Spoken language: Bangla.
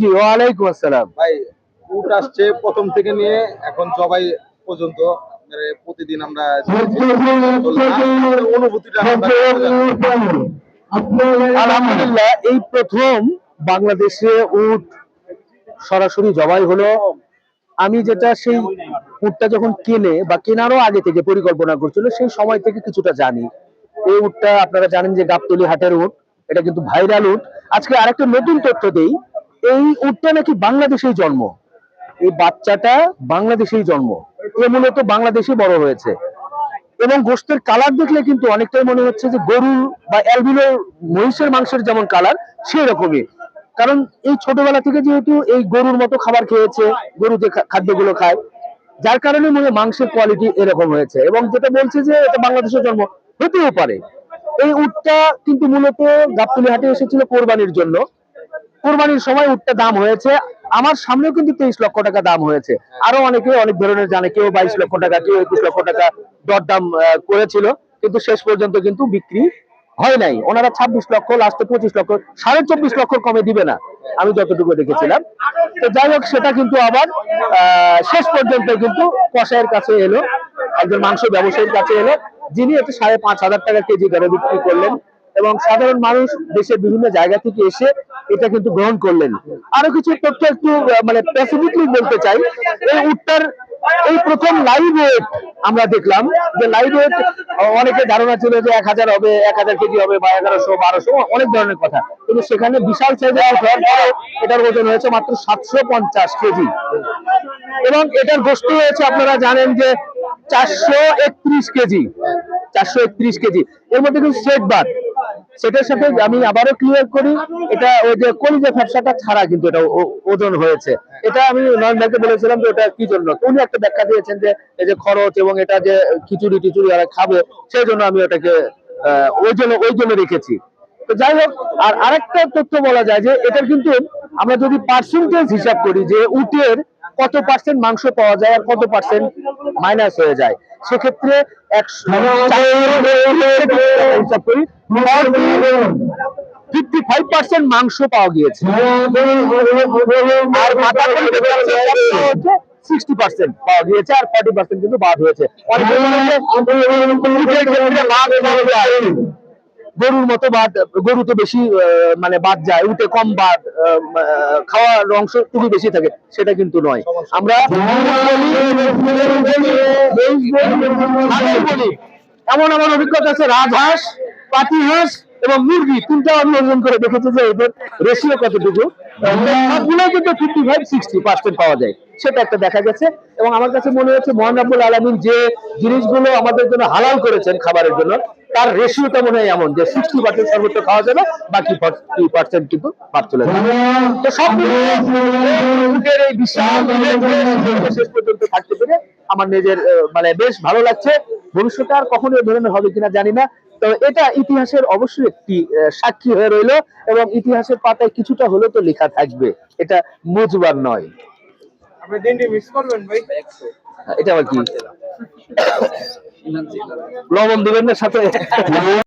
জি ওয়ালাইকুম আসসালাম। ভাই উট আসছে প্রথম থেকে নিয়ে এখন জবাই পর্যন্ত মানে প্রতিদিন আমরা অনুভূতিটা আলহামদুলিল্লাহ এই প্রথম বাংলাদেশে উট সরাসরি জবাই হলো। আমি যেটা সেই উটটা যখন কেনে বা কেনারও আগে থেকে পরিকল্পনা করছিল সেই সময় থেকে কিছুটা জানি। এই উটটা আপনারা জানেন যে গাবতলি হাটের উট এটা কিন্তু ভাইরাল উট। আজকে আরেকটা নতুন তথ্য দেই এই উটটা নাকি বাংলাদেশেই জন্ম। এই বাচ্চাটা বাংলাদেশেই জন্ম। এ মূলত বাংলাদেশে বড় হয়েছে। এবং গোস্তের কালার দেখলে কিন্তু অনেকটাই মনে হচ্ছে যে গরুর বা অ্যালবিনো মহিষের মাংসের যেমন কালার সেই রকমই কারণ এই ছোটবেলা থেকে যেহেতু এই গরুর মতো খাবার খেয়েছে, গরু যে খাদ্যগুলো খায়, যার কারণে মনে মাংসের কোয়ালিটি এরকম হয়েছে। এবং যেটা বলছে যে এটা বাংলাদেশের জন্ম হতেও পারে। এই উটটা কিন্তু মূলত গাবতলি হাটে এসেছিল কোরবানির জন্য। কোরবানির সময় উঠতে দাম হয়েছে। আমার সামনেও কিন্তু তেইশ লক্ষ টাকা দাম হয়েছে। আরও অনেকে অনেক ধরনের জানে, কেউ বাইশ লক্ষ টাকা, কেউ একুশ লক্ষ টাকা দরদাম করেছিল। কিন্তু শেষ পর্যন্ত কিন্তু বিক্রি হয় নাই। ওনারা ছাব্বিশ লক্ষ, লাস্টে পঁচিশ লক্ষ, সাড়ে চব্বিশ লক্ষ কমে দিবে না। আমি যতটুকু দেখেছিলাম। তো যাই হোক, সেটা কিন্তু আবার শেষ পর্যন্ত কিন্তু কষায়ের কাছে এলো, একজন মাংস ব্যবসায়ীর কাছে এলো, যিনি এটা সাড়ে পাঁচ হাজার টাকা কেজি দরে বিক্রি করলেন। এবং সাধারণ মানুষ দেশের বিভিন্ন জায়গা থেকে এসে এটা কিন্তু গ্রহণ করলেন। আরও কিছু তথ্য একটু মানে স্পেসিফিকলি বলতে চাই। এই উত্তর এই প্রথম লাইভ ওয়েট আমরা দেখলাম। যে লাইভ ওয়েট অনেকে ধারণা ছিল যে এক হাজার হবে, এক হাজার কেজি হবে বা এগারোশো, বারোশো, অনেক ধরনের কথা। কিন্তু সেখানে বিশাল পরে এটার ওজন হয়েছে মাত্র সাতশো পঞ্চাশ কেজি। এবং এটার গোস্ত হয়েছে, আপনারা জানেন যে চারশো একত্রিশ কেজি। চারশো একত্রিশ কেজি। এর মধ্যে কিন্তু সেট বাদ সেটার সাথে আমি আবারও ক্লিয়ার করি, এটা ওই যে কলিজা ফ্যাপসাটা ছাড়া কিন্তু এটা ওজন হয়েছে। এটা আমি নয়ন ভাইকে বলেছিলাম যে ওটা কি জন্য? উনি একটা ব্যাখ্যা দিয়েছেন যে এই যে খরচ এবং এটা যে খিচুড়ি টিচুড়ি ওরা খাবে, সেই জন্য আমি ওটাকে ওই জন্য ওই জন্য রেখেছি। তো যাই হোক, আর আরেকটা তথ্য বলা যায় যে এটার কিন্তু আমরা যদি পার্সেন্টেজ হিসাব করি যে উটের কত পার্সেন্ট মাংস পাওয়া যায় আর কত পার্সেন্ট মাইনাস হয়ে যায় সেক্ষেত্রে মাংস পাওয়া গিয়েছে। সিক্সটি পার্সেন্ট পাওয়া গিয়েছে আর ফর্টি পার্সেন্ট কিন্তু বাদ হয়েছে। গরুর মতো বাদ, গরু তো বেশি মানে বাদ যায়, উঠে কম বাদ খাওয়ার অংশ খুবই বেশি থাকে, সেটা কিন্তু নয়। আমরা এমন এমন অভিজ্ঞতা আছে, রাজহাঁস পাতি হাঁস এবং মুরগি তিনটা আমি ওজন করে দেখেছি যে এদের রেশিও কতটুকু। সবগুলো কিন্তু ফিফটি ফাইভ সিক্সটি পার্সেন্ট পাওয়া যায়, সেটা একটা দেখা গেছে। এবং আমার কাছে মনে হচ্ছে মোহান আলমিন যে জিনিসগুলো আমাদের জন্য হালাল করেছেন খাবারের জন্য তার রেশিওটা মনে হয় এমন যে সিক্সটি পার্সেন্ট সর্বোচ্চ খাওয়া যাবে বাকি ফর্টি পার্সেন্ট কিন্তু বাদ চলে যাবে। তো সব মিলিয়ে এই বিশাল শেষ পর্যন্ত থাকতে পেরে আমার নিজের মানে বেশ ভালো লাগছে। ভবিষ্যতে আর কখনো এই ধরনের হবে কিনা জানি না। তো এটা ইতিহাসের অবশ্যই একটি সাক্ষী হয়ে রইল এবং ইতিহাসের পাতায় কিছুটা হলেও তো লেখা থাকবে। এটা মুজবার নয়। আপনি দিনটি মিস করবেন ভাই? এটা আবার কি? লবণ দিবেন না সাথে?